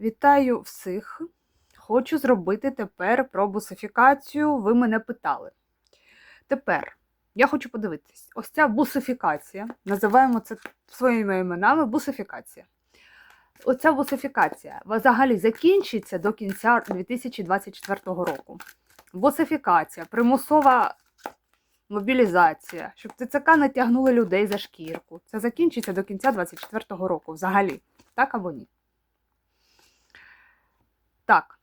Вітаю всіх! Хочу зробити тепер про бусифікацію. Ви мене питали. Тепер я хочу подивитись: ось ця бусифікація. Називаємо це своїми іменами бусифікація. Оця бусифікація взагалі закінчиться до кінця 2024 року. Бусифікація, примусова мобілізація, щоб ТЦК не тягнули людей за шкірку. Це закінчиться до кінця 2024 року. Взагалі, так або ні? Так,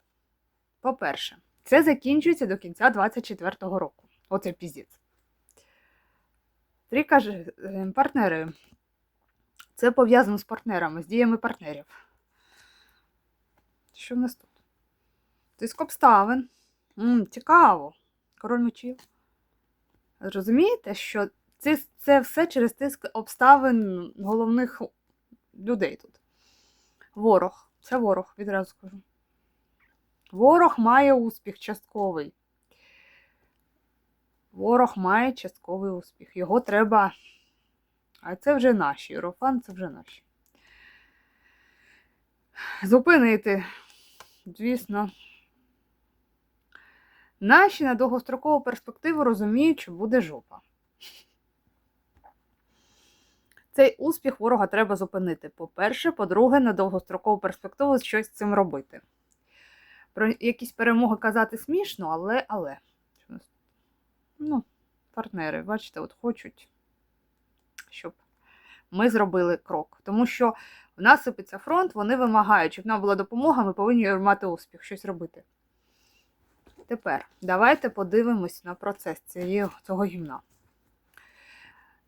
по-перше, це закінчується до кінця 2024 року. Оце піздець. Три каже, е, партнери. Це пов'язано з партнерами, з діями партнерів. Що в нас тут? Тиск обставин. М, цікаво. Король мечів. Розумієте, що це, це все через тиск обставин головних людей тут. Ворог. Це ворог, відразу скажу. Ворог має успіх частковий. Ворог має частковий успіх. Його треба. А це вже наші. Єрофан це вже наші. Зупинити, звісно. Наші на довгострокову перспективу розуміють, що буде жопа. Цей успіх ворога треба зупинити. По-перше, по-друге, на довгострокову перспективу щось з цим робити. Про якісь перемоги казати смішно, але. але. Ну, партнери, бачите, от хочуть, щоб ми зробили крок. Тому що в нас сипеться фронт, вони вимагають, щоб нам була допомога, ми повинні мати успіх, щось робити. Тепер давайте подивимось на процес цього гімна.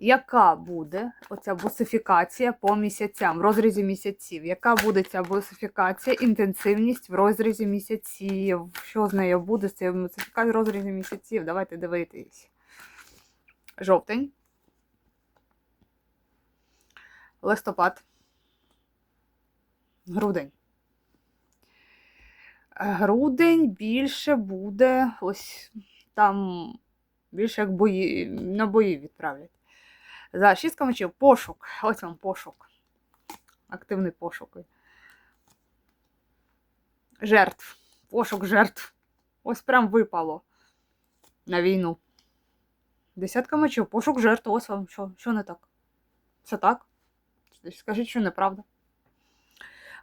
Яка буде оця бусифікація по місяцям, в розрізі місяців? Яка буде ця бусифікація, інтенсивність в розрізі місяців? Що з нею буде з цією бусифікацією в розрізі місяців? Давайте дивитись. Жовтень. Листопад. Грудень. Грудень більше буде ось там більше як бої, на бої відправлять. За шістка мечів пошук. Ось вам пошук. Активний пошук. Жертв. Пошук жертв. Ось прям випало на війну. Десятка мечів, пошук жертв. Ось вам що, що не так. Все так? Скажіть, що неправда.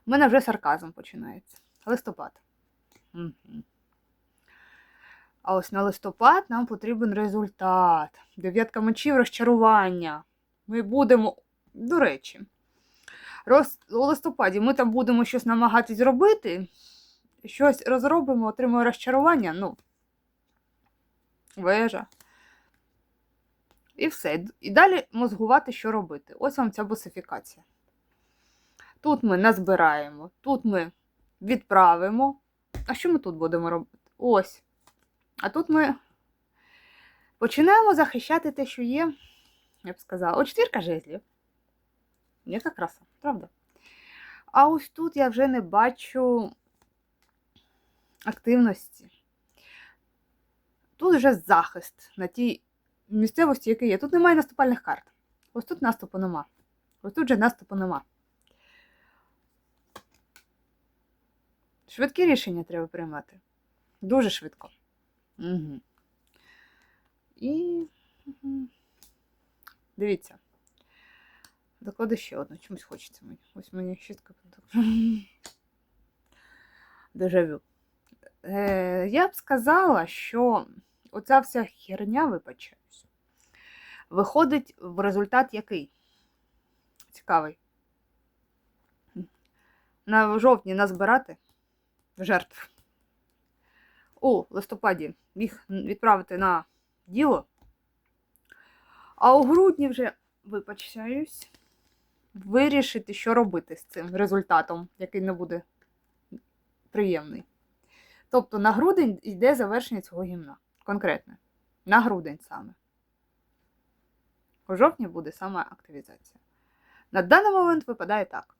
У мене вже сарказм починається. Листопад. Угу. А ось на листопад нам потрібен результат. Дев'ятка мечів розчарування. Ми будемо, до речі, роз... у листопаді ми там будемо щось намагатись зробити, щось розробимо, отримуємо розчарування. Ну, вежа. І все. І далі мозгувати, що робити. Ось вам ця босифікація. Тут ми назбираємо, тут ми відправимо. А що ми тут будемо робити? Ось. А тут ми починаємо захищати те, що є, я б сказала, о, четвірка жезлів. Яка краса, правда? А ось тут я вже не бачу активності. Тут вже захист на тій місцевості, яка є. Тут немає наступальних карт. Ось тут наступу нема. Ось тут вже наступу нема. Швидкі рішення треба приймати. Дуже швидко. Угу. І угу. дивіться. Докладу ще одну. Чомусь хочеться мені. Ось мені шістка Дежавю. Е, я б сказала, що оця вся херня, вибачаюсь, виходить в результат який? Цікавий. На жовтні назбирати жертв у листопаді їх відправити на діло, а у грудні вже, вибачаюсь, вирішити, що робити з цим результатом, який не буде приємний. Тобто на грудень йде завершення цього гімна. Конкретне. На грудень саме. У жовтні буде саме активізація. На даний момент випадає так.